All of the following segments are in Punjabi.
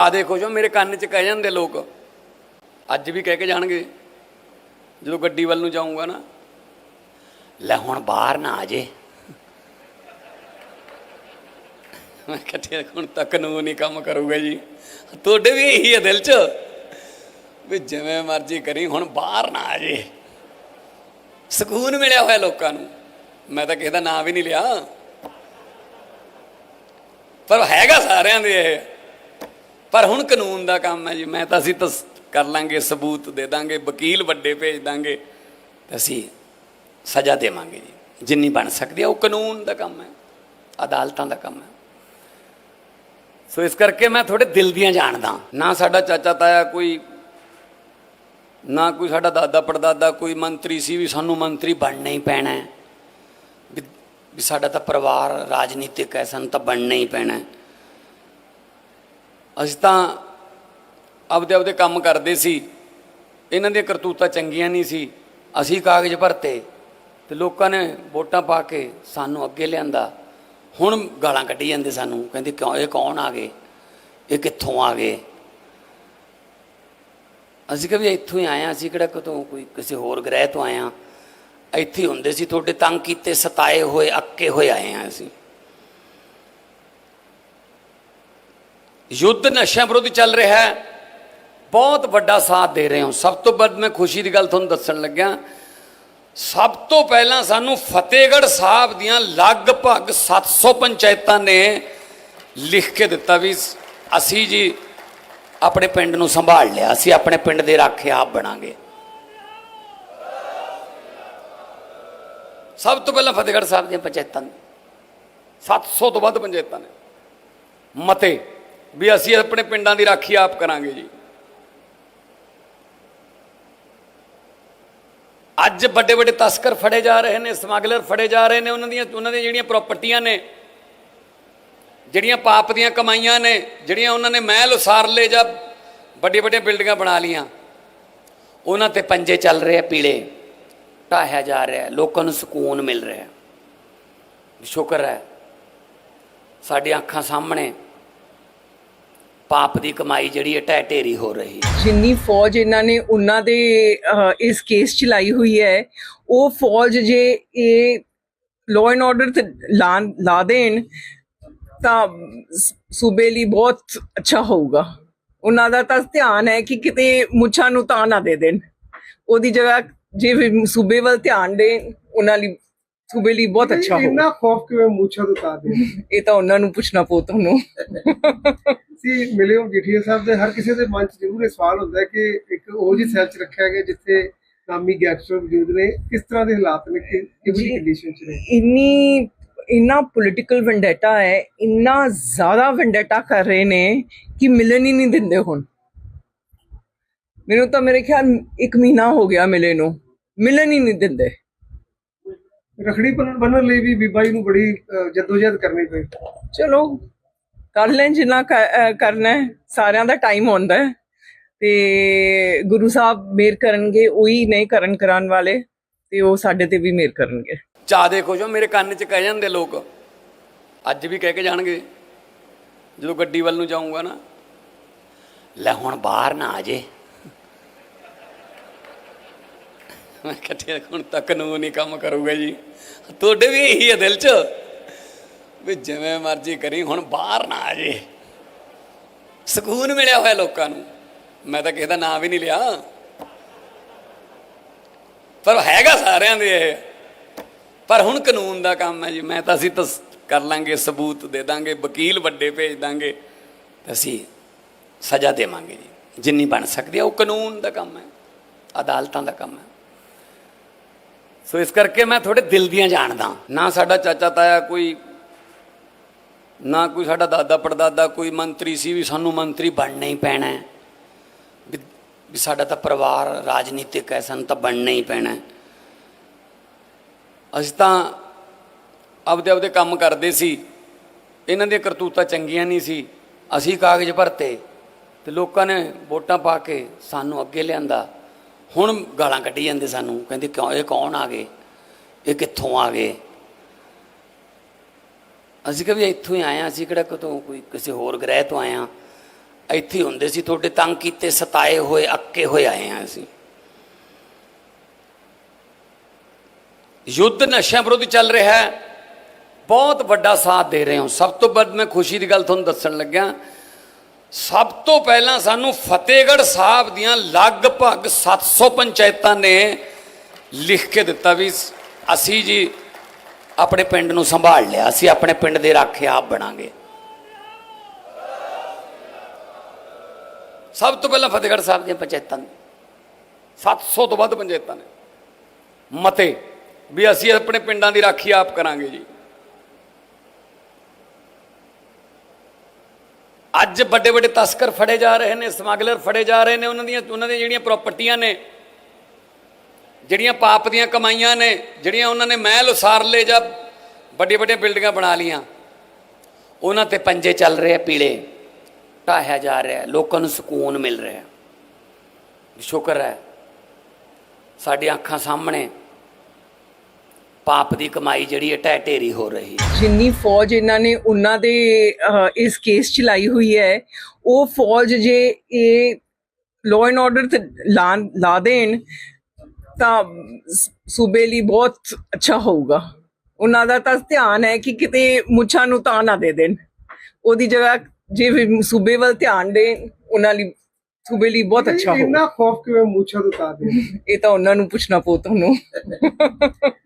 ਆ ਦੇਖੋ ਜੋ ਮੇਰੇ ਕੰਨ 'ਚ ਕਹਿ ਜਾਂਦੇ ਲੋਕ। ਅੱਜ ਵੀ ਕਹਿ ਕੇ ਜਾਣਗੇ। ਜਦੋਂ ਗੱਡੀ ਵੱਲ ਨੂੰ ਜਾਊਂਗਾ ਨਾ, ਲੈ ਹੁਣ ਬਾਹਰ ਨਾ ਆ ਜੇ। ਮੈਂ ਕਿਹਾ ਹੁਣ ਤੱਕ ਨੂੰ ਨਹੀਂ ਕੰਮ ਕਰੂਗਾ ਜੀ। ਤੁਹਾਡੇ ਵੀ ਇਹੀ ਹੈ ਦਿਲ 'ਚ ਵੀ ਜਿਵੇਂ ਮਰਜ਼ੀ ਕਰੀ, ਹੁਣ ਬਾਹਰ ਨਾ ਆ ਜੇ। ਸਕੂਨ ਮਿਲਿਆ ਹੋਇਆ ਲੋਕਾਂ ਨੂੰ। ਮੈਂ ਤਾਂ ਕਿਸੇ ਦਾ ਨਾਂ ਵੀ ਨਹੀਂ ਲਿਆ। ਪਰ ਹੈਗਾ ਸਾਰਿਆਂ ਦੇ ਇਹ। ਪਰ ਹੁਣ ਕਾਨੂੰਨ ਦਾ ਕੰਮ ਹੈ ਜੀ, ਮੈਂ ਤਾਂ ਅਸੀਂ ਤਾਂ ਕਰ ਲਾਂਗੇ, ਸਬੂਤ ਦੇ ਦਾਂਗੇ, ਵਕੀਲ ਵੱਡੇ ਭੇਜ ਦਾਂਗੇ, ਤੇ ਅਸੀਂ ਸਜ਼ਾ ਦੇਵਾਂਗੇ ਜੀ। ਜਿੰਨੀ ਬਣ ਸਕਦੀ ਹੈ, ਉਹ ਕਾਨੂੰਨ ਦਾ ਕੰਮ ਹੈ, ਅਦਾਲਤਾਂ ਦਾ ਕੰਮ ਹੈ। ਸੋ ਇਸ ਕਰਕੇ ਮੈਂ ਥੋੜੇ ਦਿਲ ਦੀਆਂ ਜਾਣਦਾ। ਨਾ ਸਾਡਾ ਚਾਚਾ ਤਾਇਆ ਕੋਈ, ਨਾ ਕੋਈ ਸਾਡਾ ਦਾਦਾ ਪੜਦਾਦਾ, ਕੋਈ ਮੰਤਰੀ ਸੀ ਵੀ ਸਾਨੂੰ ਮੰਤਰੀ ਬਣਨਾ ਹੀ ਪੈਣਾ ਹੈ। ਵੀ ਸਾਡਾ ਤਾਂ ਪਰਿਵਾਰ ਰਾਜਨੀਤਿਕ ਹੈ, ਸਾਨੂੰ ਤਾਂ ਬਣਨਾ ਹੀ ਪੈਣਾ ਹੈ। ਅਸੀਂ ਤਾਂ ਆਪਦੇ ਆਪਦੇ ਕੰਮ ਕਰਦੇ ਸੀ। ਇਹਨਾਂ ਦੀਆਂ ਕਰਤੂਤਾਂ ਚੰਗੀਆਂ ਨਹੀਂ ਸੀ। ਅਸੀਂ ਕਾਗਜ਼ ਭਰਤੇ ਤੇ ਲੋਕਾਂ ਨੇ ਵੋਟਾਂ ਪਾ ਕੇ ਸਾਨੂੰ ਅੱਗੇ ਲਿਆਂਦਾ। ਹੁਣ ਗਾਲਾਂ ਕੱਢੀ ਜਾਂਦੇ ਸਾਨੂੰ, ਕਹਿੰਦੇ ਕਿਉਂ, ਇਹ ਕੌਣ ਆ ਗਏ? ਇਹ ਕਿੱਥੋਂ ਆ ਗਏ? ਅਸੀਂ ਕਿਹਾ ਵੀ ਇੱਥੋਂ ਹੀ ਆਏ ਹਾਂ, ਅਸੀਂ ਕਿਹੜਾ ਕਿਤੋਂ ਕੋਈ ਕਿਸੇ ਹੋਰ ਗ੍ਰਹਿ ਤੋਂ ਆਏ ਹਾਂ। ਇੱਥੇ ਹੀ ਹੁੰਦੇ ਸੀ, ਤੁਹਾਡੇ ਤੰਗ ਕੀਤੇ, ਸਤਾਏ ਹੋਏ, ਅੱਕੇ ਹੋਏ ਆਏ ਹਾਂ ਅਸੀਂ। ਯੁੱਧ ਨਸ਼ਿਆਂ ਵਿਰੁੱਧ ਚੱਲ ਰਿਹਾ ਹੈ। ਬਹੁਤ ਵੱਡਾ ਸਾਥ ਦੇ ਰਹੇ ਹੋ। ਸਭ ਤੋਂ ਵੱਧ ਮੈਂ ਖੁਸ਼ੀ ਦੀ ਗੱਲ ਤੁਹਾਨੂੰ ਦੱਸਣ ਲੱਗਿਆ। ਸਭ ਤੋਂ ਪਹਿਲਾਂ ਸਾਨੂੰ ਫਤਿਹਗੜ੍ਹ ਸਾਹਿਬ ਦੀਆਂ ਲਗਭਗ 700 ਪੰਚਾਇਤਾਂ ਨੇ ਲਿਖ ਕੇ ਦਿੱਤਾ ਵੀ ਅਸੀਂ ਜੀ ਆਪਣੇ ਪਿੰਡ ਨੂੰ ਸੰਭਾਲ ਲਿਆ। ਅਸੀਂ ਆਪਣੇ ਪਿੰਡ ਦੇ ਰਾਖੇ ਆਪ ਬਣਾਂਗੇ। ਸਭ ਤੋਂ ਪਹਿਲਾਂ ਫਤਿਹਗੜ੍ਹ ਸਾਹਿਬ ਦੀਆਂ ਪੰਚਾਇਤਾਂ ਨੇ। 700 ਤੋਂ ਵੱਧ ਪੰਚਾਇਤਾਂ ਨੇ। ਮਤੇ। ਵੀ ਅਸੀਂ ਆਪਣੇ ਪਿੰਡਾਂ ਦੀ ਰਾਖੀ ਆਪ ਕਰਾਂਗੇ ਜੀ। ਅੱਜ ਵੱਡੇ ਵੱਡੇ ਤਸਕਰ ਫੜੇ ਜਾ ਰਹੇ ਨੇ, ਸਮਗਲਰ ਫੜੇ ਜਾ ਰਹੇ ਨੇ, ਉਹਨਾਂ ਦੀਆਂ ਉਹਨਾਂ ਦੀਆਂ ਜਿਹੜੀਆਂ ਪ੍ਰਾਪਰਟੀਆਂ ਨੇ, ਜਿਹੜੀਆਂ ਪਾਪ ਦੀਆਂ ਕਮਾਈਆਂ ਨੇ, ਜਿਹੜੀਆਂ ਉਹਨਾਂ ਨੇ ਮਹਿਲ ਉਸਾਰ ਲਏ ਜਾਂ ਵੱਡੀਆਂ ਵੱਡੀਆਂ ਬਿਲਡਿੰਗਾਂ ਬਣਾ ਲੀਆਂ ਉਹਨਾਂ ਤੇ ਪੰਜੇ ਚੱਲ ਰਹੇ ਪੀਲੇ, ਢਾਹਿਆ ਜਾ ਰਿਹਾ, ਲੋਕਾਂ ਨੂੰ ਸਕੂਨ ਮਿਲ ਰਿਹਾ। ਸ਼ੁਕਰ ਹੈ, ਸਾਡੀਆਂ ਅੱਖਾਂ ਸਾਹਮਣੇ ਪਾਪ ਦੀ ਕਮਾਈ ਜਿਹੜੀ ਹੈ ਢਹਿ ਢੇਰੀ ਹੋ ਰਹੀ ਹੈ। ਜਿੰਨੀ ਫੌਜ ਇਹਨਾਂ ਨੇ ਉਹਨਾਂ ਦੇ ਅਹ, ਇਸ ਕੇਸ ਚ ਲਾਈ ਹੋਈ ਹੈ ਉਹ ਫੌਜ ਜੇ ਇਹ ਲਾਅ ਐਂਡ ਆਰਡਰ ਤੇ ਲਾ ਲਾ ਦੇਣ ਤਾਂ ਸ- ਸੂਬੇ ਲਈ ਬਹੁਤ ਅੱਛਾ ਹੋਊਗਾ। ਉਹਨਾਂ ਦਾ ਤਾਂ ਧਿਆਨ ਹੈ ਕਿ ਕਿਤੇ ਮੁੱਛਾਂ ਨੂੰ ਤਾਂ ਨਾ ਦੇ ਦੇਣ। ਉਹਦੀ ਜਗ੍ਹਾ ਜੇ ਵੀ ਸੂਬੇ ਵੱਲ ਧਿਆਨ ਦੇਣ ਉਹਨਾਂ ਲਈ ਸੂਬੇ ਲਈ ਬਹੁਤ ਅੱਛਾ ਹੋਊਗਾ ਇੰਨਾ ਖੌਫ ਕਿਵੇਂ ਮੁੱਛਾਂ ਤੋਂ ਉਤਾਰ ਦੇ ਇਹ ਤਾਂ ਉਹਨਾਂ ਨੂੰ ਪੁੱਛਣਾ ਪਊ ਤੁਹਾਨੂੰ। ਸੀ ਮਿਲੇ ਹੋ ਜਠੀਆ ਸਾਹਿਬ ਦੇ ਹਰ ਕਿਸੇ ਦੇ ਮਨ 'ਚ ਜ਼ਰੂਰ ਇਹ ਸਵਾਲ ਹੁੰਦਾ ਕਿ ਇੱਕ ਉਹ ਜੀ ਸੈਲ 'ਚ ਰੱਖਿਆ ਗਿਆ ਜਿੱਥੇ ਨਾਮੀ ਗੈਂਗਸਟਰ ਮੌਜੂਦ ਨੇ ਕਿਸ ਤਰ੍ਹਾਂ ਦੇ ਹਾਲਾਤ ਨੇ ਕਿ ਕਿਹੜੀ। ਕੰਡੀਸ਼ਨ 'ਚ ਨੇ? ਇੰਨੀ ਇੰਨਾ ਪੋਲਿਟੀਕਲ ਵੈਂਡੇਟਾ ਹੈ ਇੰਨਾ ਜ਼ਿਆਦਾ ਵੈਂਡੇਟਾ ਕਰ ਰਹੇ ਨੇ ਕਿ ਮਿਲਣ ਹੀ ਨਹੀਂ ਦਿੰਦੇ ਹੁਣ। ਮੈਨੂੰ ਤਾਂ ਮੇਰੇ ਖਿਆਲ ਇੱਕ ਮਹੀਨਾ ਹੋ ਗਿਆ ਮਿਲੇ ਨੂੰ ਮਿਲਣ ਹੀ ਨਹੀਂ ਦਿੰਦੇ। ਰਖੜੀ ਬੰਨਣ ਬੰਨਣ ਲਈ ਵੀ ਬੀਬਾ ਜੀ ਨੂੰ ਬੜੀ ਜੱਦੋਜਹਿਦ ਕਰਨੀ ਪਈ। ਚਲੋ ਕਰ ਲੈਣ, ਜਿੰਨਾ ਕਰਨਾ ਸਾਰਿਆਂ ਦਾ ਟਾਈਮ ਹੁੰਦਾ ਤੇ ਗੁਰੂ ਸਾਹਿਬ ਮੇਰ ਕਰਨਗੇ, ਉਹੀ ਨਹੀਂ ਕਰਨ ਕਰਾਉਣ ਵਾਲੇ, ਤੇ ਉਹ ਸਾਡੇ ਤੇ ਵੀ ਮੇਰ ਕਰਨਗੇ। ਚਾਹ ਦੇਖੋ ਮੇਰੇ ਕੰਨ 'ਚ ਕਹਿ ਜਾਂਦੇ ਲੋਕ। ਅੱਜ ਵੀ ਕਹਿ ਕੇ ਜਾਣਗੇ। ਜਦੋਂ ਗੱਡੀ ਵੱਲ ਨੂੰ ਜਾਊਂਗਾ ਨਾ, ਲੈ ਹੁਣ ਬਾਹਰ ਨਾ ਆ ਜੇ। ਮੈਂ ਕਿਹਾ ਹੁਣ ਤੱਕ ਨੂੰ ਨਹੀਂ ਕੰਮ ਕਰੂਗਾ ਜੀ। ਤੁਹਾਡੇ ਵੀ ਇਹੀ ਹੈ ਦਿਲ 'ਚ? ਵੀ ਜਿਵੇਂ ਮਰਜ਼ੀ ਕਰੀ, ਹੁਣ ਬਾਹਰ ਨਾ ਆ ਜੇ। ਸਕੂਨ ਮਿਲਿਆ ਹੋਇਆ ਲੋਕਾਂ ਨੂੰ। ਮੈਂ ਤਾਂ ਕਿਸੇ ਦਾ ਨਾਂ ਵੀ ਨਹੀਂ ਲਿਆ। ਪਰ ਹੈਗਾ ਸਾਰਿਆਂ ਦੇ ਇਹ। ਪਰ ਹੁਣ ਕਾਨੂੰਨ ਦਾ ਕੰਮ ਹੈ ਜੀ। ਮੈਂ ਤਾਂ ਅਸੀਂ ਤਾਂ ਕਰ ਲਾਂਗੇ, ਸਬੂਤ ਦੇ ਦਾਂਗੇ, ਵਕੀਲ ਵੱਡੇ ਭੇਜ ਦਾਂਗੇ। ਤੇ ਅਸੀਂ ਸਜ਼ਾ ਦੇਵਾਂਗੇ ਜੀ। ਜਿੰਨੀ ਬਣ ਸਕਦੀ ਹੈ, ਉਹ ਕਾਨੂੰਨ ਦਾ ਕੰਮ ਹੈ। ਅਦਾਲਤਾਂ ਦਾ ਕੰਮ ਹੈ। ਸੋ ਇਸ ਕਰਕੇ ਮੈਂ ਥੋੜੇ ਦਿਲ ਦੀਆਂ ਜਾਣਦਾ। ਨਾ ਸਾਡਾ ਚਾਚਾ ਤਾਇਆ ਕੋਈ ਨਾ ਕੋਈ ਸਾਡਾ ਦਾਦਾ ਪੜਦਾਦਾ, ਕੋਈ ਮੰਤਰੀ ਸੀ ਵੀ ਸਾਨੂੰ ਮੰਤਰੀ ਬਣਨਾ ਹੀ ਪੈਣਾ ਹੈ। ਵੀ ਵੀ ਸਾਡਾ ਤਾਂ ਪਰਿਵਾਰ ਰਾਜਨੀਤਿਕ ਹੈ, ਸਾਨੂੰ ਤਾਂ ਬਣਨਾ ਹੀ ਪੈਣਾ ਅਸੀਂ ਤਾਂ ਆਪਦੇ ਆਪਦੇ ਕੰਮ ਕਰਦੇ ਸੀ। ਇਹਨਾਂ ਦੀਆਂ ਕਰਤੂਤਾਂ ਚੰਗੀਆਂ ਨਹੀਂ ਸੀ। ਅਸੀਂ ਕਾਗਜ਼ ਭਰਤੇ ਤੇ ਲੋਕਾਂ ਨੇ ਵੋਟਾਂ ਪਾ ਕੇ ਸਾਨੂੰ ਅੱਗੇ ਲਿਆਂਦਾ। ਹੁਣ ਗਾਲਾਂ ਕੱਢੀ ਜਾਂਦੇ ਸਾਨੂੰ, ਕਹਿੰਦੇ ਕਿਉਂ, ਇਹ ਕੌਣ ਆ ਗਏ? ਇਹ ਕਿੱਥੋਂ ਆ ਗਏ? ਅਸੀਂ ਕਿਹਾ ਵੀ ਇੱਥੋਂ ਹੀ ਆਏ ਹਾਂ, ਅਸੀਂ ਕਿਹੜਾ ਕਿਤੋਂ ਕੋਈ ਕਿਸੇ ਹੋਰ ਗ੍ਰਹਿ ਤੋਂ ਆਏ ਹਾਂ। ਇੱਥੇ ਹੀ ਹੁੰਦੇ ਸੀ, ਤੁਹਾਡੇ ਤੰਗ ਕੀਤੇ, ਸਤਾਏ ਹੋਏ, ਅੱਕੇ ਹੋਏ ਆਏ ਆ ਅਸੀਂ। ਯੁੱਧ ਨਸ਼ਿਆਂ ਵਿਰੁੱਧ ਚੱਲ ਰਿਹਾ ਹੈ। ਬਹੁਤ ਵੱਡਾ ਸਾਥ ਦੇ ਰਹੇ ਹੋ। ਸਭ ਤੋਂ ਵੱਧ ਮੈਂ ਖੁਸ਼ੀ ਦੀ ਗੱਲ ਤੁਹਾਨੂੰ ਦੱਸਣ ਲੱਗਿਆ, ਸਭ ਤੋਂ ਪਹਿਲਾਂ ਸਾਨੂੰ ਫਤਿਹਗੜ੍ਹ ਸਾਹਿਬ ਦੀਆਂ ਲਗਭਗ 700 ਪੰਚਾਇਤਾਂ ਨੇ ਲਿਖ ਕੇ ਦਿੱਤਾ ਵੀ ਅਸੀਂ ਜੀ ਆਪਣੇ ਪਿੰਡ ਨੂੰ ਸੰਭਾਲ ਲਿਆ, ਅਸੀਂ ਆਪਣੇ ਪਿੰਡ ਦੇ ਰਾਖੇ ਆਪ ਬਣਾਂਗੇ। ਸਭ ਤੋਂ ਪਹਿਲਾਂ ਫਤਿਹਗੜ੍ਹ ਸਾਹਿਬ ਦੀਆਂ ਪੰਚਾਇਤਾਂ ਨੇ। 700 ਤੋਂ ਵੱਧ ਪੰਚਾਇਤਾਂ ਨੇ। ਮਤੇ, ਵੀ ਅਸੀਂ ਆਪਣੇ ਪਿੰਡਾਂ ਦੀ ਰਾਖੀ ਆਪ ਕਰਾਂਗੇ ਜੀ। ਅੱਜ ਵੱਡੇ ਵੱਡੇ ਤਸਕਰ ਫੜੇ ਜਾ ਰਹੇ ਨੇ, ਸਮਗਲਰ ਫੜੇ ਜਾ ਰਹੇ ਨੇ, ਉਹਨਾਂ ਦੀਆਂ ਉਹਨਾਂ ਦੀਆਂ ਜਿਹੜੀਆਂ ਪ੍ਰਾਪਰਟੀਆਂ ਨੇ ਜਿਹੜੀਆਂ ਪਾਪ ਦੀਆਂ ਕਮਾਈਆਂ ਨੇ, ਜਿਹੜੀਆਂ ਉਹਨਾਂ ਨੇ ਮਹਿਲ ਉਸਾਰ ਲਏ ਜਾਂ ਵੱਡੀਆਂ ਵੱਡੀਆਂ ਬਿਲਡਿੰਗਾਂ ਬਣਾ ਲੀਆਂ ਉਹਨਾਂ ਤੇ ਪੰਜੇ ਚੱਲ ਰਹੇ ਆ ਪੀਲੇ, ਢਾਹਿਆ ਜਾ ਰਿਹਾ ਲੋਕਾਂ ਨੂੰ ਸਕੂਨ ਮਿਲ ਰਿਹਾ ਸ਼ੁਕਰ ਹੈ ਸਾਡੀ ਅੱਖਾਂ ਸਾਹਮਣੇ ਪਾਪ ਦੀ ਕਮਾਈ ਜਿਹੜੀ ਹੈ ਢਹਿ ਢੇਰੀ ਹੋ ਰਹੀ ਹੈ। ਜਿੰਨੀ ਫੌਜ ਇਹਨਾਂ ਨੇ ਉਹਨਾਂ ਦੇ ਇਸ ਕੇਸ ਚ ਲਾਈ ਹੋਈ ਹੈ, ਉਹ ਫੌਜ ਜੇ ਇਹ ਲਾਅ ਐਂਡ ਆਰਡਰ ਤੇ ਲਾ ਲਾ ਦੇਣ ਤਾਂ ਸੂਬੇ ਲਈ ਬਹੁਤ ਅੱਛਾ ਹੋਊਗਾ। ਉਹਨਾਂ ਦਾ ਤਾਂ ਧਿਆਨ ਹੈ ਕਿ ਕਿਤੇ ਮੁੱਛਾਂ ਨੂੰ ਤਾਂ ਨਾ ਦੇ ਦੇਣ। ਉਹਦੀ ਜਗ੍ਹਾ ਜੇ ਵੀ ਸੂਬੇ ਵੱਲ ਧਿਆਨ ਦੇਣ ਉਹਨਾਂ ਲਈ ਸੂਬੇ ਲਈ ਬਹੁਤ ਅੱਛਾ ਹੋਊਗਾ। ਇੰਨਾ ਖੌਫ ਕਿਵੇਂ ਮੂਛਾ ਤੋਂ ਤਾਂ ਦੇ ਇਹ ਤਾਂ ਉਹਨਾਂ ਨੂੰ ਪੁੱਛਣਾ ਪਊ ਤੁਹਾਨੂੰ।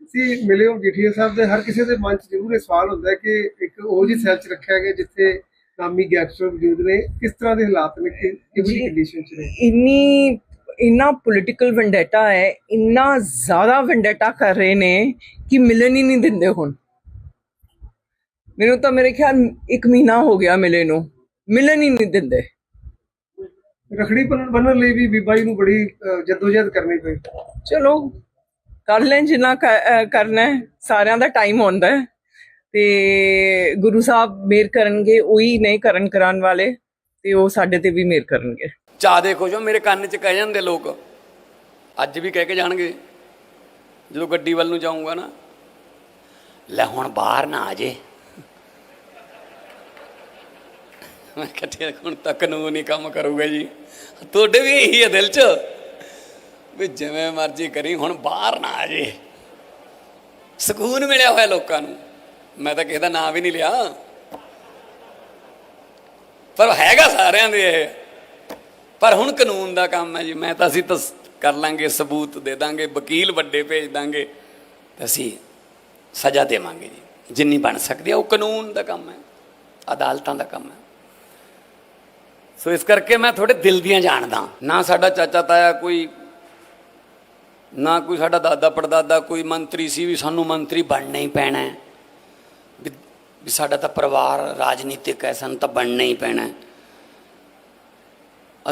ਸੀ ਮਿਲੇ ਹੋ ਜੀਠੀਆ ਸਾਹਿਬ ਦੇ ਹਰ ਕਿਸੇ ਦੇ ਮਨ 'ਚ ਜ਼ਰੂਰ ਇਹ ਸਵਾਲ ਹੁੰਦਾ ਹੈ ਕਿ ਇੱਕ ਉਹ ਜੀ ਸੈਲ 'ਚ ਰੱਖਿਆ ਗਿਆ ਜਿੱਥੇ ਨਾਮੀ ਗੈਂਗਸਟਰ ਮੌਜੂਦ ਨੇ। ਕਿਸ ਤਰ੍ਹਾਂ ਦੇ ਹਾਲਾਤ ਨੇ? ਕਿ ਕਿਹੜੀ। ਕੰਡੀਸ਼ਨ 'ਚ ਨੇ? ਇੰਨੀ ਇੰਨਾ ਪੋਲਿਟੀਕਲ ਵੈਂਡੇਟਾ ਹੈ ਇੰਨਾ ਜ਼ਿਆਦਾ ਵੈਂਡੇਟਾ ਕਰ ਰਹੇ ਨੇ ਕਿ ਮਿਲਣ ਹੀ ਨਹੀਂ ਦਿੰਦੇ ਹੁਣ। ਮੈਨੂੰ ਤਾਂ ਮੇਰੇ ਖਿਆਲ ਇੱਕ ਮਹੀਨਾ ਹੋ ਗਿਆ ਮਿਲੇ ਨੂੰ ਮਿਲਣ ਹੀ ਨਹੀਂ ਦਿੰਦੇ। ਰਖੜੀ ਬੰਨਣ ਬੰਨਣ ਲਈ ਵੀ ਬੀਬਾ ਜੀ ਨੂੰ ਬੜੀ ਜੱਦੋਜਹਿਦ ਕਰਨੀ ਪਈ। ਚਲੋ ਕਰ ਲੈਣ ਜਿੰਨਾ ਕਰਨਾ ਸਾਰਿਆਂ ਦਾ ਟਾਈਮ ਹੁੰਦਾ ਹੈ। ਤੇ ਗੁਰੂ ਸਾਹਿਬ ਮੇਰ ਕਰਨਗੇ ਉਹੀ ਨਹੀਂ ਕਰਨ ਕਰਾਉਣ ਵਾਲੇ ਤੇ ਉਹ ਸਾਡੇ ਤੇ ਵੀ ਮੇਰ ਕਰਨਗੇ। ਚਾਹ ਦੇਖੋ ਜੋ ਮੇਰੇ ਕੰਨ 'ਚ ਕਹਿ ਜਾਂਦੇ ਲੋਕ। ਅੱਜ ਵੀ ਕਹਿ ਕੇ ਜਾਣਗੇ, ਜਦੋਂ ਗੱਡੀ ਵੱਲ ਨੂੰ ਜਾਊਂਗਾ ਨਾ, ਲੈ ਹੁਣ ਬਾਹਰ ਨਾ ਆ ਜੇ। ਮੈਂ ਕਿਹਾ ਹੁਣ ਤਾਂ ਕਾਨੂੰਨ ਹੀ ਕੰਮ ਕਰੂਗਾ ਜੀ। ਤੁਹਾਡੇ ਵੀ ਇਹੀ ਹੈ ਦਿਲ 'ਚ, ਵੀ ਜਿਵੇਂ ਮਰਜ਼ੀ ਕਰੀ, ਹੁਣ ਬਾਹਰ ਨਾ ਆ ਜੇ। ਸਕੂਨ ਮਿਲਿਆ ਹੋਇਆ ਲੋਕਾਂ ਨੂੰ। ਮੈਂ ਤਾਂ ਕਿਸੇ ਦਾ ਨਾਂ ਵੀ ਨਹੀਂ ਲਿਆ। ਪਰ ਹੈਗਾ ਸਾਰਿਆਂ ਦੇ ਇਹ। ਪਰ ਹੁਣ ਕਾਨੂੰਨ ਦਾ ਕੰਮ ਹੈ ਜੀ, ਮੈਂ ਤਾਂ ਅਸੀਂ ਤਾਂ ਕਰ ਲਾਂਗੇ, ਸਬੂਤ ਦੇ ਦਾਂਗੇ, ਵਕੀਲ ਵੱਡੇ ਭੇਜ ਦਾਂਗੇ, ਤਾਂ ਅਸੀਂ ਸਜ਼ਾ ਦੇਵਾਂਗੇ ਜੀ। ਜਿੰਨੀ ਬਣ ਸਕਦੀ ਹੈ, ਉਹ ਕਾਨੂੰਨ ਦਾ ਕੰਮ ਹੈ, ਅਦਾਲਤਾਂ ਦਾ ਕੰਮ ਹੈ। ਸੋ ਇਸ ਕਰਕੇ ਮੈਂ ਥੋੜੇ ਦਿਲ ਦੀਆਂ ਜਾਣਦਾ, ਨਾ ਸਾਡਾ ਚਾਚਾ ਤਾਇਆ ਕੋਈ, ਨਾ ਕੋਈ ਸਾਡਾ ਦਾਦਾ ਪੜਦਾਦਾ, ਕੋਈ ਮੰਤਰੀ ਸੀ ਵੀ ਸਾਨੂੰ ਮੰਤਰੀ ਬਣਨਾ ਹੀ ਪੈਣਾ ਹੈ। ਵੀ ਸਾਡਾ ਤਾਂ ਪਰਿਵਾਰ ਰਾਜਨੀਤਿਕ ਹੈ, ਸਾਨੂੰ ਤਾਂ ਬਣਨਾ ਹੀ ਪੈਣਾ ਹੈ।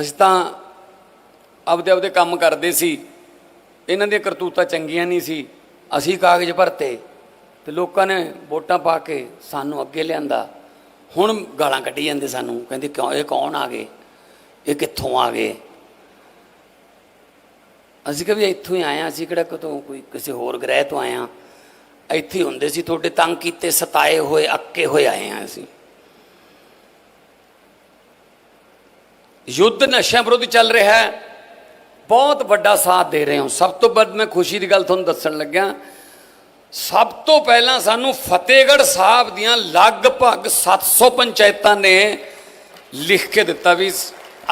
ਅਸੀਂ ਤਾਂ ਆਪਦੇ ਆਪਦੇ ਕੰਮ ਕਰਦੇ ਸੀ। ਇਹਨਾਂ ਦੀਆਂ ਕਰਤੂਤਾਂ ਚੰਗੀਆਂ ਨਹੀਂ ਸੀ। ਅਸੀਂ ਕਾਗਜ਼ ਭਰਤੇ ਤੇ ਲੋਕਾਂ ਨੇ ਵੋਟਾਂ ਪਾ ਕੇ ਸਾਨੂੰ ਅੱਗੇ ਲਿਆਂਦਾ। ਹੁਣ ਗਾਲਾਂ ਕੱਢੀ ਜਾਂਦੇ ਸਾਨੂੰ, ਕਹਿੰਦੇ ਕਿਉਂ, ਇਹ ਕੌਣ ਆ ਗਏ? ਇਹ ਕਿੱਥੋਂ ਆ ਗਏ? ਅਸੀਂ ਕਿਹਾ ਇੱਥੋਂ ਹੀ ਆਏ ਹਾਂ, ਅਸੀਂ ਕਿਹੜਾ ਕਿਤੋਂ ਕੋਈ ਕਿਸੇ ਹੋਰ ਗ੍ਰਹਿ ਤੋਂ ਆਏ ਹਾਂ। ਇੱਥੇ ਹੀ ਹੁੰਦੇ ਸੀ, ਤੁਹਾਡੇ ਤੰਗ ਕੀਤੇ, ਸਤਾਏ ਹੋਏ, ਅੱਕੇ ਹੋਏ ਆਏ ਹਾਂ ਅਸੀਂ। ਯੁੱਧ ਨਸ਼ਿਆਂ ਵਿਰੁੱਧ ਚੱਲ ਰਿਹਾ ਹੈ। ਬਹੁਤ ਵੱਡਾ ਸਾਥ ਦੇ ਰਹੇ ਹੋ। ਸਭ ਤੋਂ ਵੱਧ ਮੈਂ ਖੁਸ਼ੀ ਦੀ ਗੱਲ ਤੁਹਾਨੂੰ ਦੱਸਣ ਲੱਗਿਆ, ਸਭ ਤੋਂ ਪਹਿਲਾਂ ਸਾਨੂੰ ਫਤਿਹਗੜ੍ਹ ਸਾਹਿਬ ਦੀਆਂ ਲਗਭਗ 700 ਪੰਚਾਇਤਾਂ ਨੇ ਲਿਖ ਕੇ ਦਿੱਤਾ ਵੀ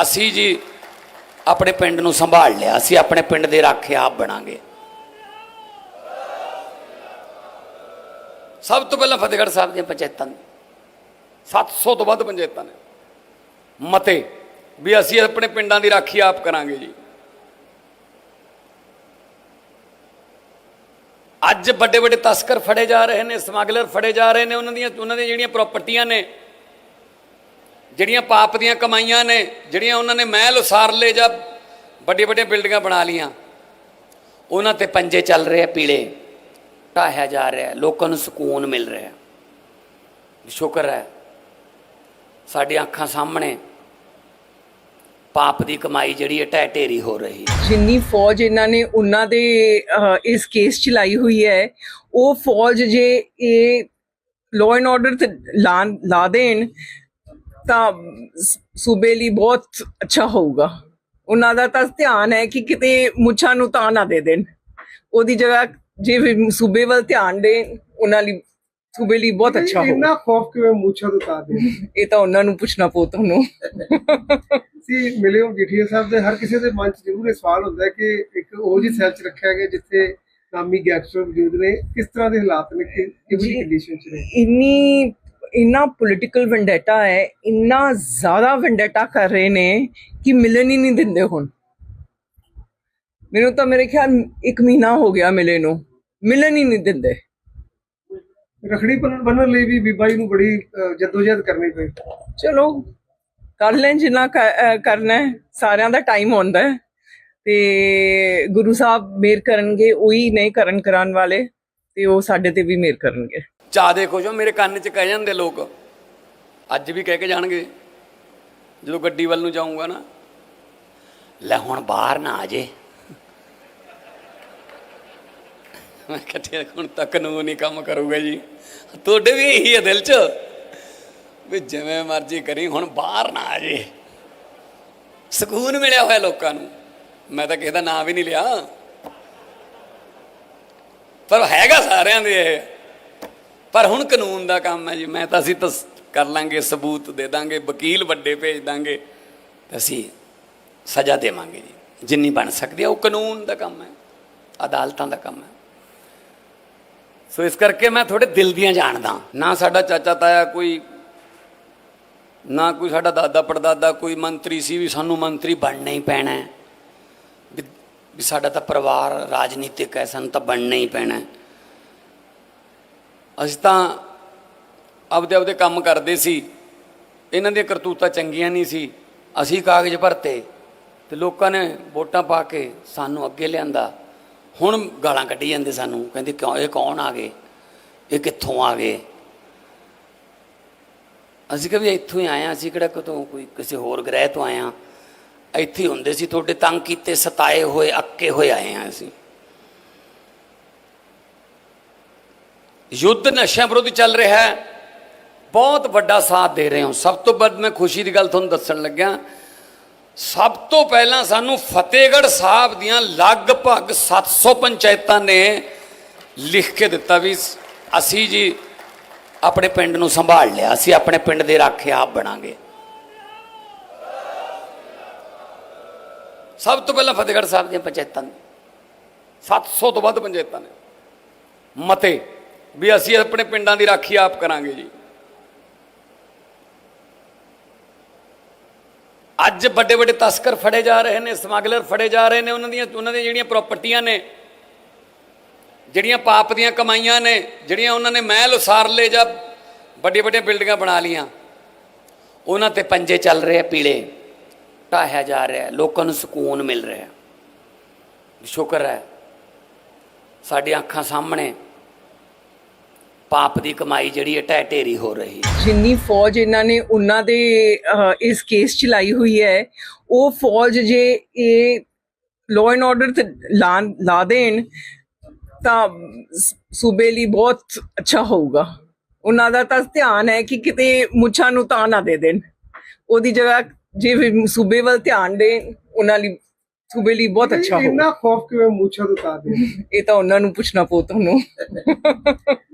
ਅਸੀਂ ਜੀ ਆਪਣੇ ਪਿੰਡ ਨੂੰ ਸੰਭਾਲ ਲਿਆ। ਅਸੀਂ ਆਪਣੇ ਪਿੰਡ ਦੇ ਰਾਖੇ ਆਪ ਬਣਾਂਗੇ। ਸਭ ਤੋਂ ਪਹਿਲਾਂ ਫਤਿਹਗੜ੍ਹ ਸਾਹਿਬ ਦੀਆਂ ਪੰਚਾਇਤਾਂ ਨੇ। 700 ਤੋਂ ਵੱਧ ਪੰਚਾਇਤਾਂ ਨੇ। ਮਤੇ। ਵੀ ਅਸੀਂ ਆਪਣੇ ਪਿੰਡਾਂ ਦੀ ਰਾਖੀ ਆਪ ਕਰਾਂਗੇ ਜੀ। ਅੱਜ ਵੱਡੇ ਵੱਡੇ ਤਸਕਰ ਫੜੇ ਜਾ ਰਹੇ ਨੇ, ਸਮਗਲਰ ਫੜੇ ਜਾ ਰਹੇ ਨੇ, ਉਹਨਾਂ ਦੀਆਂ ਉਹਨਾਂ ਦੀਆਂ ਜਿਹੜੀਆਂ ਪ੍ਰਾਪਰਟੀਆਂ ਨੇ, ਜਿਹੜੀਆਂ ਪਾਪ ਦੀਆਂ ਕਮਾਈਆਂ ਨੇ, ਜਿਹੜੀਆਂ ਉਹਨਾਂ ਨੇ ਮਹਿਲ ਉਸਾਰ ਲਏ ਜਾਂ ਵੱਡੀਆਂ ਵੱਡੀਆਂ ਬਿਲਡਿੰਗਾਂ ਬਣਾ ਲੀਆਂ ਉਹਨਾਂ ਤੇ ਪੰਜੇ ਚੱਲ ਰਹੇ ਆ, ਪੀਲੇ ਢਾਹਿਆ ਜਾ ਰਿਹਾ ਲੋਕਾਂ ਨੂੰ ਸਕੂਨ ਮਿਲ ਰਿਹਾ ਸ਼ੁਕਰ ਹੈ, ਸਾਡੀਆਂ ਅੱਖਾਂ ਸਾਹਮਣੇ ਪਾਪ ਦੀ ਕਮਾਈ ਜਿਹੜੀ ਹੈ ਢਹਿ ਢੇਰੀ ਹੋ ਰਹੀ ਹੈ। ਜਿੰਨੀ ਫੌਜ ਇਹਨਾਂ ਨੇ ਉਹਨਾਂ ਦੇ ਇਸ ਕੇਸ ਚ ਲਾਈ ਹੋਈ ਹੈ, ਉਹ ਫੌਜ ਜੇ ਇਹ ਲਾਅ ਐਂਡ ਆਰਡਰ ਤੇ ਲਾ ਦੇਣ, ਤਾਂ ਸੂਬੇ ਲਈ ਬਹੁਤ ਅੱਛਾ ਹੋਊਗਾ। ਉਹਨਾਂ ਦਾ ਤਾਂ ਧਿਆਨ ਹੈ ਕਿ ਕਿਤੇ ਮੁੱਛਾਂ ਨੂੰ ਤਾਂ ਨਾ ਦੇ ਦੇਣ। ਉਹਦੀ ਜਗ੍ਹਾ ਜੇ ਸੂਬੇ ਵੱਲ ਧਿਆਨ ਦੇਣ, ਉਹਨਾਂ ਲਈ ਸੂਬੇ ਲਈ ਬਹੁਤ ਅੱਛਾ ਹੋਊਗਾ ਇੰਨਾ ਖੌਫ ਕਿਵੇਂ ਮੂਛਾਂ ਤੋਂ ਦੇ? ਇਹ ਤਾਂ ਉਹਨਾਂ ਨੂੰ ਪੁੱਛਣਾ ਪਊ ਤੁਹਾਨੂੰ। ਸੀ ਮਿਲੇ ਹੋ ਜੀਠੀਆ ਸਾਹਿਬ ਦੇ ਹਰ ਕਿਸੇ ਦੇ ਮਨ 'ਚ ਜ਼ਰੂਰ ਇਹ ਸਵਾਲ ਹੁੰਦਾ ਹੈ ਕਿ ਇੱਕ ਉਹ ਜੀ ਸੈਲ 'ਚ ਰੱਖਿਆ ਗਿਆ ਜਿੱਥੇ ਨਾਮੀ ਗੈਂਗਸਟਰ ਮੌਜੂਦ ਨੇ ਕਿਸ ਤਰ੍ਹਾਂ ਦੇ ਹਾਲਾਤ ਨੇ ਕਿ ਕਿਹੜੀ। ਕੰਡੀਸ਼ਨ 'ਚ ਨੇ? ਇੰਨੀ ਇੰਨਾ ਪੋਲਿਟੀਕਲ ਵੈਂਡੇਟਾ ਹੈ ਇੰਨਾ ਜ਼ਿਆਦਾ ਵੈਂਡੇਟਾ ਕਰ ਰਹੇ ਨੇ ਕਿ ਮਿਲਣ ਹੀ ਨਹੀਂ ਦਿੰਦੇ ਹੁਣ। ਮੈਨੂੰ ਤਾਂ ਮੇਰੇ ਖਿਆਲ ਇੱਕ ਮਹੀਨਾ ਹੋ ਗਿਆ ਮਿਲੇ ਨੂੰ। ਮਿਲਣ ਹੀ ਨਹੀਂ ਦਿੰਦੇ। ਰਖੜੀ ਬੰਨਣ ਲਈ ਵੀ ਬੀਬਾ ਜੀ ਨੂੰ ਬੜੀ ਜੱਦੋਜਹਿਦ ਕਰਨੀ ਪਈ। ਚਲੋ ਕਰ ਲੈਣ ਜਿੰਨਾ ਕਰਨਾ ਹੈ ਸਾਰਿਆਂ ਦਾ ਟਾਈਮ ਹੁੰਦਾ ਹੈ। ਤੇ ਗੁਰੂ ਸਾਹਿਬ ਮੇਰ ਕਰਨਗੇ ਉਹੀ ਨਹੀਂ ਕਰਨ ਕਰਾਉਣ ਵਾਲੇ ਤੇ ਉਹ ਸਾਡੇ ਤੇ ਵੀ ਮੇਰ ਕਰਨਗੇ। ਚਾਹ ਦੇ ਖੁਸ਼ੋ ਮੇਰੇ ਕੰਨ 'ਚ ਕਹਿ ਜਾਂਦੇ ਲੋਕ। ਅੱਜ ਵੀ ਕਹਿ ਕੇ ਜਾਣਗੇ। ਜਦੋਂ ਗੱਡੀ ਵੱਲ ਨੂੰ ਜਾਊਂਗਾ ਨਾ ਲੈ ਹੁਣ ਬਾਹਰ ਨਾ ਆ ਜੇ। ਮੈਂ ਕਿਹਾ ਹੁਣ ਤੱਕ ਨੂੰ ਨਹੀਂ ਕੰਮ ਕਰੂਗਾ ਜੀ। ਤੁਹਾਡੇ ਵੀ ਇਹੀ ਹੈ ਦਿਲ 'ਚ ਵੀ ਜਿਵੇਂ ਮਰਜ਼ੀ ਕਰੀ, ਹੁਣ ਬਾਹਰ ਨਾ ਆ ਜੇ। ਸਕੂਨ ਮਿਲਿਆ ਹੋਇਆ ਲੋਕਾਂ ਨੂੰ। ਮੈਂ ਤਾਂ ਕਿਸੇ ਦਾ ਨਾਂ ਵੀ ਨਹੀਂ ਲਿਆ। ਪਰ ਹੈਗਾ ਸਾਰਿਆਂ ਦੇ ਇਹ। ਪਰ ਹੁਣ ਕਾਨੂੰਨ ਦਾ ਕੰਮ ਹੈ ਜੀ, ਮੈਂ ਤਾਂ ਅਸੀਂ ਤਾਂ ਕਰ ਲਾਂਗੇ, ਸਬੂਤ ਦੇ ਦਾਂਗੇ, ਵਕੀਲ ਵੱਡੇ ਭੇਜ ਦਾਂਗੇ, ਤੇ ਅਸੀਂ ਸਜ਼ਾ ਦੇਵਾਂਗੇ ਜੀ। ਜਿੰਨੀ ਬਣ ਸਕਦੀ ਹੈ, ਉਹ ਕਾਨੂੰਨ ਦਾ ਕੰਮ ਹੈ, ਅਦਾਲਤਾਂ ਦਾ ਕੰਮ ਹੈ। ਸੋ ਇਸ ਕਰਕੇ ਮੈਂ ਥੋੜੇ ਦਿਲ ਦੀਆਂ ਜਾਣਦਾ। ਨਾ ਸਾਡਾ ਚਾਚਾ ਤਾਇਆ ਕੋਈ, ਨਾ ਕੋਈ ਸਾਡਾ ਦਾਦਾ ਪੜਦਾਦਾ, ਕੋਈ ਮੰਤਰੀ ਸੀ ਵੀ ਸਾਨੂੰ ਮੰਤਰੀ ਬਣਨਾ ਹੀ ਪੈਣਾ ਹੈ। ਵੀ ਸਾਡਾ ਤਾਂ ਪਰਿਵਾਰ ਰਾਜਨੀਤਿਕ ਹੈ, ਸਾਨੂੰ ਤਾਂ ਬਣਨਾ ਹੀ ਪੈਣਾ ਅਸੀਂ ਤਾਂ ਆਪਦੇ ਆਪਦੇ ਕੰਮ ਕਰਦੇ ਸੀ। ਇਹਨਾਂ ਦੀਆਂ ਕਰਤੂਤਾਂ ਚੰਗੀਆਂ ਨਹੀਂ ਸੀ। ਅਸੀਂ ਕਾਗਜ਼ ਭਰਤੇ ਤੇ ਲੋਕਾਂ ਨੇ ਵੋਟਾਂ ਪਾ ਕੇ ਸਾਨੂੰ ਅੱਗੇ ਲਿਆਂਦਾ। ਹੁਣ ਗਾਲਾਂ ਕੱਢੀ ਜਾਂਦੇ ਸਾਨੂੰ, ਕਹਿੰਦੇ ਕਿਉਂ, ਇਹ ਕੌਣ ਆ ਗਏ? ਇਹ ਕਿੱਥੋਂ ਆ ਗਏ? ਅਸੀਂ ਕਿਹਾ ਇੱਥੋਂ ਹੀ ਆਏ ਹਾਂ, ਅਸੀਂ ਕਿਹੜਾ ਕਿਤੋਂ ਕੋਈ ਕਿਸੇ ਹੋਰ ਗ੍ਰਹਿ ਤੋਂ ਆਏ ਹਾਂ? ਇੱਥੇ ਹੁੰਦੇ ਸੀ, ਤੁਹਾਡੇ ਤੰਗ ਕੀਤੇ, ਸਤਾਏ ਹੋਏ, ਅੱਕੇ ਹੋਏ ਆਏ ਹਾਂ ਅਸੀਂ। ਯੁੱਧ ਨਸ਼ਿਆਂ ਵਿਰੁੱਧ ਚੱਲ ਰਿਹਾ ਹੈ। ਬਹੁਤ ਵੱਡਾ ਸਾਥ ਦੇ ਰਹੇ ਹੋ। ਸਭ ਤੋਂ ਵੱਧ ਮੈਂ ਖੁਸ਼ੀ ਦੀ ਗੱਲ ਤੁਹਾਨੂੰ ਦੱਸਣ ਲੱਗਿਆ ਸਭ ਤੋਂ ਪਹਿਲਾਂ ਸਾਨੂੰ ਫਤਿਹਗੜ੍ਹ ਸਾਹਿਬ ਦੀਆਂ ਲਗਭਗ 700 ਪੰਚਾਇਤਾਂ ਨੇ ਲਿਖ ਕੇ ਦਿੱਤਾ ਵੀ ਅਸੀਂ ਜੀ ਆਪਣੇ ਪਿੰਡ ਨੂੰ ਸੰਭਾਲ ਲਿਆ, ਅਸੀਂ ਆਪਣੇ ਪਿੰਡ ਦੇ ਰਾਖੇ ਆਪ ਬਣਾਂਗੇ। ਸਭ ਤੋਂ ਪਹਿਲਾਂ ਫਤਿਹਗੜ੍ਹ ਸਾਹਿਬ ਦੀਆਂ ਪੰਚਾਇਤਾਂ ਨੇ। 700 ਤੋਂ ਵੱਧ ਪੰਚਾਇਤਾਂ ਨੇ। ਮਤੇ ਵੀ ਅਸੀਂ ਆਪਣੇ ਪਿੰਡਾਂ ਦੀ ਰਾਖੀ ਆਪ ਕਰਾਂਗੇ ਜੀ। ਅੱਜ ਵੱਡੇ ਵੱਡੇ ਤਸਕਰ ਫੜੇ ਜਾ ਰਹੇ ਨੇ, ਸਮਗਲਰ ਫੜੇ ਜਾ ਰਹੇ ਨੇ, ਉਹਨਾਂ ਦੀਆਂ ਉਹਨਾਂ ਦੀਆਂ ਜਿਹੜੀਆਂ ਪ੍ਰਾਪਰਟੀਆਂ ਨੇ, ਜਿਹੜੀਆਂ ਪਾਪ ਦੀਆਂ ਕਮਾਈਆਂ ਨੇ, ਜਿਹੜੀਆਂ ਉਹਨਾਂ ਨੇ ਮਹਿਲ ਉਸਾਰ ਲਏ ਜਾਂ ਵੱਡੀਆਂ ਵੱਡੀਆਂ ਬਿਲਡਿੰਗਾਂ ਬਣਾ ਲੀਆਂ ਉਹਨਾਂ ਤੇ ਪੰਜੇ ਚੱਲ ਰਹੇ ਪੀਲੇ, ਢਾਹਿਆ ਜਾ ਰਿਹਾ ਲੋਕਾਂ ਨੂੰ ਸਕੂਨ ਮਿਲ ਰਿਹਾ ਸ਼ੁਕਰ ਹੈ ਸਾਡੀ ਅੱਖਾਂ ਸਾਹਮਣੇ ਪਾਪ ਦੀ ਕਮਾਈ ਜਿਹੜੀ ਹੈ ਢਹਿ ਢੇਰੀ ਹੋ ਰਹੀ ਹੈ। ਜਿੰਨੀ ਫੌਜ ਇਹਨਾਂ ਨੇ ਉਹਨਾਂ ਦੇ ਅਹ, ਇਸ ਕੇਸ ਚ ਲਾਈ ਹੋਈ ਹੈ ਉਹ ਫੌਜ ਜੇ ਇਹ ਲਾਅ ਐਂਡ ਆਰਡਰ ਤੇ ਲਾ ਲਾ ਦੇਣ ਤਾਂ ਸ- ਸੂਬੇ ਲਈ ਬਹੁਤ ਅੱਛਾ ਹੋਊਗਾ। ਉਹਨਾਂ ਦਾ ਤਾਂ ਧਿਆਨ ਹੈ ਕਿ ਕਿਤੇ ਮੁੱਛਾਂ ਨੂੰ ਤਾਂ ਨਾ ਦੇ ਦੇਣ। ਉਹਦੀ ਜਗ੍ਹਾ ਜੇ ਵੀ ਸੂਬੇ ਵੱਲ ਧਿਆਨ ਦੇਣ ਉਹਨਾਂ ਲਈ ਸੂਬੇ ਲਈ ਬਹੁਤ ਅੱਛਾ ਹੋਊਗਾ। ਇੰਨਾ ਖੌਫ ਕਿਵੇਂ ਮੂਛਾਂ ਤੋਂ ਉਤਾਰ ਦੇ ਇਹ ਤਾਂ ਉਹਨਾਂ ਨੂੰ ਪੁੱਛਣਾ ਪਊ ਤੁਹਾਨੂੰ।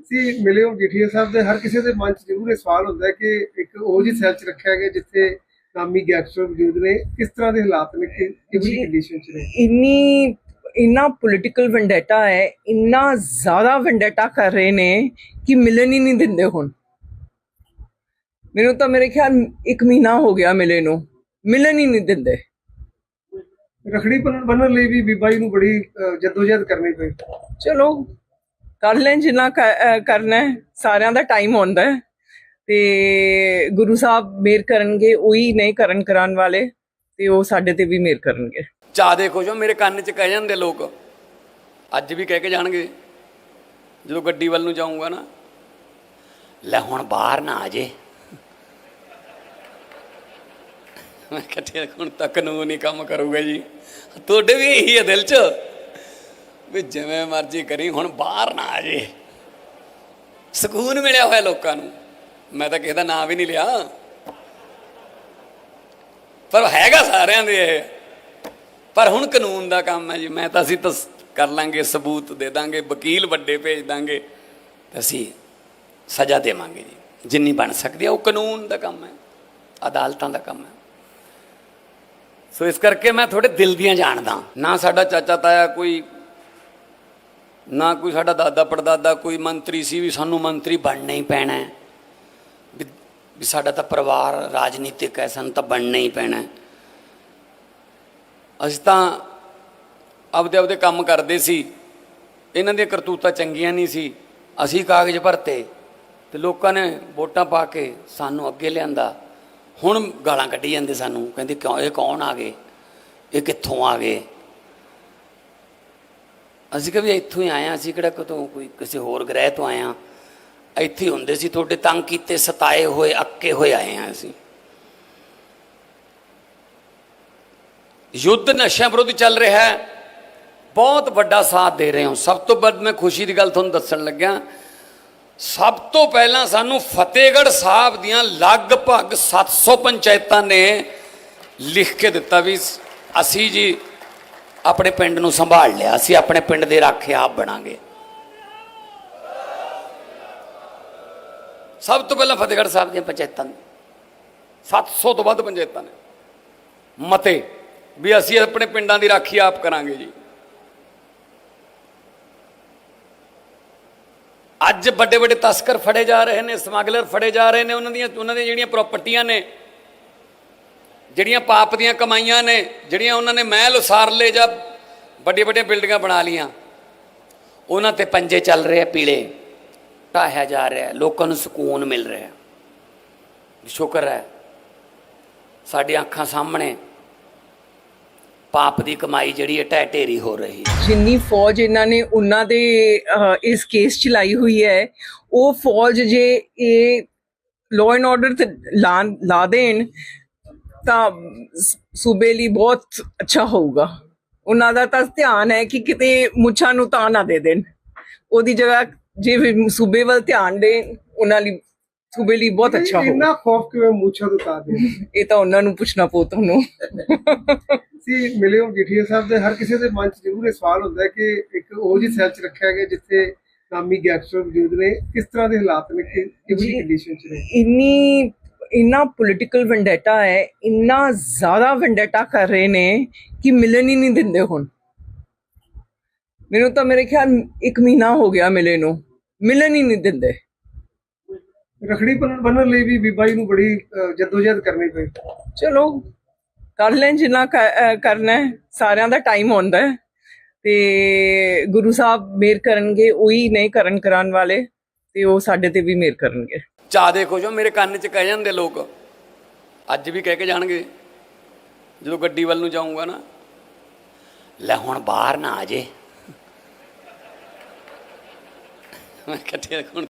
ਸੀ ਮਿਲੇ ਹੋ ਜੀਠੀਆ ਸਾਹਿਬ ਦੇ ਹਰ ਕਿਸੇ ਦੇ ਮਨ 'ਚ ਜ਼ਰੂਰ ਇਹ ਸਵਾਲ ਹੁੰਦਾ ਕਿ ਇੱਕ ਉਹ ਜੀ ਸੈਲ 'ਚ ਰੱਖਿਆ ਗਿਆ ਜਿੱਥੇ ਨਾਮੀ ਗੈਂਗਸਟਰ ਮੌਜੂਦ ਨੇ ਕਿਸ ਤਰ੍ਹਾਂ ਦੇ ਹਾਲਾਤ ਨੇ ਕਿ ਕਿਹੜੀ। ਕੰਡੀਸ਼ਨ 'ਚ ਨੇ? ਇੰਨੀ ਇੰਨਾ ਪੋਲਿਟੀਕਲ ਵੈਂਡੇਟਾ ਹੈ ਇੰਨਾ ਜ਼ਿਆਦਾ ਵੈਂਡੇਟਾ ਕਰ ਰਹੇ ਨੇ ਕਿ ਮਿਲਣ ਹੀ ਨਹੀਂ ਦਿੰਦੇ ਹੁਣ। ਮੈਨੂੰ ਤਾਂ ਮੇਰੇ ਖਿਆਲ ਇੱਕ ਮਹੀਨਾ ਹੋ ਗਿਆ ਮਿਲੇ ਨੂੰ ਮਿਲਣ ਹੀ ਨਹੀਂ ਦਿੰਦੇ। ਰਖੜੀ ਬੰਨਣ ਲਈ ਵੀ ਬੀਬਾ ਜੀ ਨੂੰ ਬੜੀ ਜੱਦੋਜਹਿਦ ਕਰਨੀ ਪਈ। ਚਲੋ ਕਰ ਲੈਣ, ਜਿੰਨਾ ਕਰਨਾ ਹੈ, ਸਾਰਿਆਂ ਦਾ ਟਾਈਮ ਹੁੰਦਾ ਹੈ। ਤੇ ਗੁਰੂ ਸਾਹਿਬ ਮੇਰ ਕਰਨਗੇ, ਉਹੀ ਨਹੀਂ ਕਰਨ ਕਰਾਉਣ ਵਾਲੇ, ਤੇ ਉਹ ਸਾਡੇ ਤੇ ਵੀ ਮੇਰ ਕਰਨਗੇ। ਚਾਹ ਦੇ ਖੁਸ਼ੋ ਮੇਰੇ ਕੰਨ 'ਚ ਕਹਿ ਜਾਂਦੇ ਲੋਕ। ਅੱਜ ਵੀ ਕਹਿ ਕੇ ਜਾਣਗੇ। ਜਦੋਂ ਗੱਡੀ ਵੱਲ ਨੂੰ ਜਾਊਂਗਾ ਨਾ, ਲੈ ਹੁਣ ਬਾਹਰ ਨਾ ਆ ਜੇ। ਮੈਂ ਕਿਹਾ ਹੁਣ ਤੱਕ ਨੂੰ ਨਹੀਂ ਕੰਮ ਕਰੂਗਾ ਜੀ। ਤੁਹਾਡੇ ਵੀ ਇਹੀ ਹੈ ਦਿਲ 'ਚ? ਵੀ ਜਿਵੇਂ ਮਰਜ਼ੀ ਕਰੀ, ਹੁਣ ਬਾਹਰ ਨਾ ਆ ਜੇ। ਸਕੂਨ ਮਿਲਿਆ ਹੋਇਆ ਲੋਕਾਂ ਨੂੰ। ਮੈਂ ਤਾਂ ਕਿਸੇ ਦਾ ਨਾਂ ਵੀ ਨਹੀਂ ਲਿਆ। ਪਰ ਹੈਗਾ ਸਾਰਿਆਂ ਦੇ ਇਹ। ਪਰ ਹੁਣ ਕਾਨੂੰਨ ਦਾ ਕੰਮ ਹੈ ਜੀ। ਮੈਂ ਤਾਂ ਅਸੀਂ ਤਾਂ ਕਰ ਲਾਂਗੇ, ਸਬੂਤ ਦੇ ਦਾਂਗੇ, ਵਕੀਲ ਵੱਡੇ ਭੇਜ ਦਾਂਗੇ। ਤੇ ਅਸੀਂ ਸਜ਼ਾ ਦੇਵਾਂਗੇ ਜੀ। ਜਿੰਨੀ ਬਣ ਸਕਦੀ ਹੈ ਉਹ ਕਾਨੂੰਨ ਦਾ ਕੰਮ ਹੈ। ਅਦਾਲਤਾਂ ਦਾ ਕੰਮ ਹੈ। ਸੋ ਇਸ ਕਰਕੇ ਮੈਂ ਥੋੜੇ ਦਿਲ ਦੀਆਂ ਜਾਣਦਾ। ਨਾ ਸਾਡਾ ਚਾਚਾ ਤਾਇਆ ਕੋਈ ਨਾ ਕੋਈ ਸਾਡਾ ਦਾਦਾ ਪੜਦਾਦਾ, ਕੋਈ ਮੰਤਰੀ ਸੀ ਵੀ ਸਾਨੂੰ ਮੰਤਰੀ ਬਣਨਾ ਹੀ ਪੈਣਾ ਹੈ। ਵੀ ਵੀ ਸਾਡਾ ਤਾਂ ਪਰਿਵਾਰ ਰਾਜਨੀਤਿਕ ਹੈ, ਸਾਨੂੰ ਤਾਂ ਬਣਨਾ ਹੀ ਪੈਣਾ ਅਸੀਂ ਤਾਂ ਆਪਦੇ ਆਪਦੇ ਕੰਮ ਕਰਦੇ ਸੀ। ਇਹਨਾਂ ਦੀਆਂ ਕਰਤੂਤਾਂ ਚੰਗੀਆਂ ਨਹੀਂ ਸੀ। ਅਸੀਂ ਕਾਗਜ਼ ਭਰਤੇ ਤੇ ਲੋਕਾਂ ਨੇ ਵੋਟਾਂ ਪਾ ਕੇ ਸਾਨੂੰ ਅੱਗੇ ਲਿਆਂਦਾ। ਹੁਣ ਗਾਲਾਂ ਕੱਢੀ ਜਾਂਦੇ ਸਾਨੂੰ, ਕਹਿੰਦੇ ਕਿਉਂ, ਇਹ ਕੌਣ ਆ ਗਏ? ਇਹ ਕਿੱਥੋਂ ਆ ਗਏ? ਅਸੀਂ ਕਿਹਾ ਵੀ ਇੱਥੋਂ ਹੀ ਆਏ ਹਾਂ, ਅਸੀਂ ਕਿਹੜਾ ਕਿਤੋਂ ਕੋਈ ਕਿਸੇ ਹੋਰ ਗ੍ਰਹਿ ਤੋਂ ਆਏ ਹਾਂ। ਇੱਥੇ ਹੀ ਹੁੰਦੇ ਸੀ, ਤੁਹਾਡੇ ਤੰਗ ਕੀਤੇ, ਸਤਾਏ ਹੋਏ, ਅੱਕੇ ਹੋਏ ਆਏ ਹਾਂ ਅਸੀਂ। ਯੁੱਧ ਨਸ਼ਿਆਂ ਵਿਰੁੱਧ ਚੱਲ ਰਿਹਾ ਹੈ। ਬਹੁਤ ਵੱਡਾ ਸਾਥ ਦੇ ਰਹੇ ਹਾਂ। ਸਭ ਤੋਂ ਵੱਧ ਮੈਂ ਖੁਸ਼ੀ ਦੀ ਗੱਲ ਤੁਹਾਨੂੰ ਦੱਸਣ ਲੱਗਿਆ, ਸਭ ਤੋਂ ਪਹਿਲਾਂ ਸਾਨੂੰ ਫਤਿਹਗੜ੍ਹ ਸਾਹਿਬ ਦੀਆਂ ਲਗਭਗ 700 ਪੰਚਾਇਤਾਂ ਨੇ ਲਿਖ ਕੇ ਦਿੱਤਾ ਵੀ ਅਸੀਂ ਜੀ ਆਪਣੇ ਪਿੰਡ ਨੂੰ ਸੰਭਾਲ ਲਿਆ, ਅਸੀਂ ਆਪਣੇ ਪਿੰਡ ਦੇ ਰਾਖੇ ਆਪ ਬਣਾਂਗੇ। ਸਭ ਤੋਂ ਪਹਿਲਾਂ ਫਤਿਹਗੜ੍ਹ ਸਾਹਿਬ ਦੀਆਂ ਪੰਚਾਇਤਾਂ ਨੇ। 700 ਤੋਂ ਵੱਧ ਪੰਚਾਇਤਾਂ ਨੇ। ਮਤੇ, ਵੀ ਅਸੀਂ ਆਪਣੇ ਪਿੰਡਾਂ ਦੀ ਰਾਖੀ ਆਪ ਕਰਾਂਗੇ ਜੀ। ਅੱਜ ਵੱਡੇ ਵੱਡੇ ਤਸਕਰ ਫੜੇ ਜਾ ਰਹੇ ਨੇ, ਸਮਗਲਰ ਫੜੇ ਜਾ ਰਹੇ ਨੇ, ਉਹਨਾਂ ਦੀਆਂ ਉਹਨਾਂ ਦੀਆਂ ਜਿਹੜੀਆਂ ਪ੍ਰਾਪਰਟੀਆਂ ਨੇ ਜਿਹੜੀਆਂ ਪਾਪ ਦੀਆਂ ਕਮਾਈਆਂ ਨੇ, ਜਿਹੜੀਆਂ ਉਹਨਾਂ ਨੇ ਮਹਿਲ ਉਸਾਰ ਲਏ ਜਾਂ ਵੱਡੀਆਂ ਵੱਡੀਆਂ ਬਿਲਡਿੰਗਾਂ ਬਣਾ ਲੀਆਂ ਉਹਨਾਂ ਤੇ ਪੰਜੇ ਚੱਲ ਰਹੇ ਆ ਪੀਲੇ, ਢਾਹਿਆ ਜਾ ਰਿਹਾ, ਲੋਕਾਂ ਨੂੰ ਸਕੂਨ ਮਿਲ ਰਿਹਾ। ਸ਼ੁਕਰ ਹੈ, ਸਾਡੀਆਂ ਅੱਖਾਂ ਸਾਹਮਣੇ ਪਾਪ ਦੀ ਕਮਾਈ ਜਿਹੜੀ ਹੈ ਢਹਿ ਢੇਰੀ ਹੋ ਰਹੀ ਹੈ। ਜਿੰਨੀ ਫੌਜ ਇਹਨਾਂ ਨੇ ਉਹਨਾਂ ਦੇ ਇਸ ਕੇਸ ਚ ਲਾਈ ਹੋਈ ਹੈ, ਉਹ ਫੌਜ ਜੇ ਇਹ ਲਾਅ ਐਂਡ ਆਰਡਰ ਤੇ ਲਾ ਲਾ ਦੇਣ ਤਾਂ ਸੂਬੇ ਲਈ ਬਹੁਤ ਅੱਛਾ ਹੋਊਗਾ। ਉਹਨਾਂ ਦਾ ਤਾਂ ਧਿਆਨ ਹੈ ਕਿ ਕਿਤੇ ਮੁੱਛਾਂ ਨੂੰ ਤਾਂ ਨਾ ਦੇ ਦੇਣ। ਉਹਦੀ ਜਗ੍ਹਾ ਜੇ ਵੀ ਸੂਬੇ ਵੱਲ ਧਿਆਨ ਦੇਣ ਉਹਨਾਂ ਲਈ ਸੂਬੇ ਲਈ ਬਹੁਤ ਅੱਛਾ ਹੋਊਗਾ। ਇੰਨਾ ਖੌਫ ਕਿਵੇਂ ਮੂਛਾ ਤੋਂ ਉਤਾਰ ਦੇ ਇਹ ਤਾਂ ਉਹਨਾਂ ਨੂੰ ਪੁੱਛਣਾ ਪਊ ਤੁਹਾਨੂੰ। ਸੀ ਮਿਲੇ ਹੋ ਜੀਠੀਆ ਸਾਹਿਬ ਦੇ ਹਰ ਕਿਸੇ ਦੇ ਮਨ 'ਚ ਜ਼ਰੂਰ ਇਹ ਸਵਾਲ ਹੁੰਦਾ ਹੈ ਕਿ ਇੱਕ ਉਹ ਜੀ ਸੈਲ 'ਚ ਰੱਖਿਆ ਗਿਆ ਜਿੱਥੇ ਨਾਮੀ ਗੈਂਗਸਟਰ ਮੌਜੂਦ ਨੇ। ਕਿਸ ਤਰ੍ਹਾਂ ਦੇ ਹਾਲਾਤ ਨੇ? ਕਿ ਕਿਹੜੀ। ਕੰਡੀਸ਼ਨ 'ਚ ਨੇ? ਇੰਨੀ ਇੰਨਾ ਪੋਲਿਟੀਕਲ ਵੈਂਡੇਟਾ ਹੈ ਇੰਨਾ ਜ਼ਿਆਦਾ ਵੈਂਡੇਟਾ ਕਰ ਰਹੇ ਨੇ ਕਿ ਮਿਲਣ ਹੀ ਨਹੀਂ ਦਿੰਦੇ ਹੁਣ। ਮੈਨੂੰ ਤਾਂ ਮੇਰੇ ਖਿਆਲ ਇੱਕ ਮਹੀਨਾ ਹੋ ਗਿਆ ਮਿਲੇ ਨੂੰ ਮਿਲਣ ਹੀ ਨਹੀਂ ਦਿੰਦੇ। ਰਖੜੀ ਬੰਨਣ ਲਈ ਵੀ ਬੀਬਾ ਜੀ ਨੂੰ ਬੜੀ ਜੱਦੋਜਹਿਦ ਕਰਨੀ ਪਈ। ਚਲੋ ਕਰ ਲੈਣ ਜਿੰਨਾ ਕਰਨਾ ਸਾਰਿਆਂ ਦਾ ਟਾਈਮ ਹੁੰਦਾ ਹੈ। ਤੇ ਗੁਰੂ ਸਾਹਿਬ ਮੇਰ ਕਰਨਗੇ ਉਹੀ ਨਹੀਂ ਕਰਨ ਕਰਾਉਣ ਵਾਲੇ ਤੇ ਉਹ ਸਾਡੇ ਤੇ ਵੀ ਮੇਰ ਕਰਨਗੇ। ਚਾਹ ਖੁਸ਼ ਹੋ, ਮੇਰੇ ਕੰਨ 'ਚ ਕਹਿ ਜਾਂਦੇ ਲੋਕ। ਅੱਜ ਵੀ ਕਹਿ ਕੇ ਜਾਣਗੇ, ਜਦੋਂ ਗੱਡੀ ਵੱਲ ਨੂੰ ਜਾਊਂਗਾ ਨਾ, ਲੈ ਹੁਣ ਬਾਹਰ ਨਾ ਆ ਜੇ। ਮੈਂ ਕੱਟਿਆ ਹੁਣ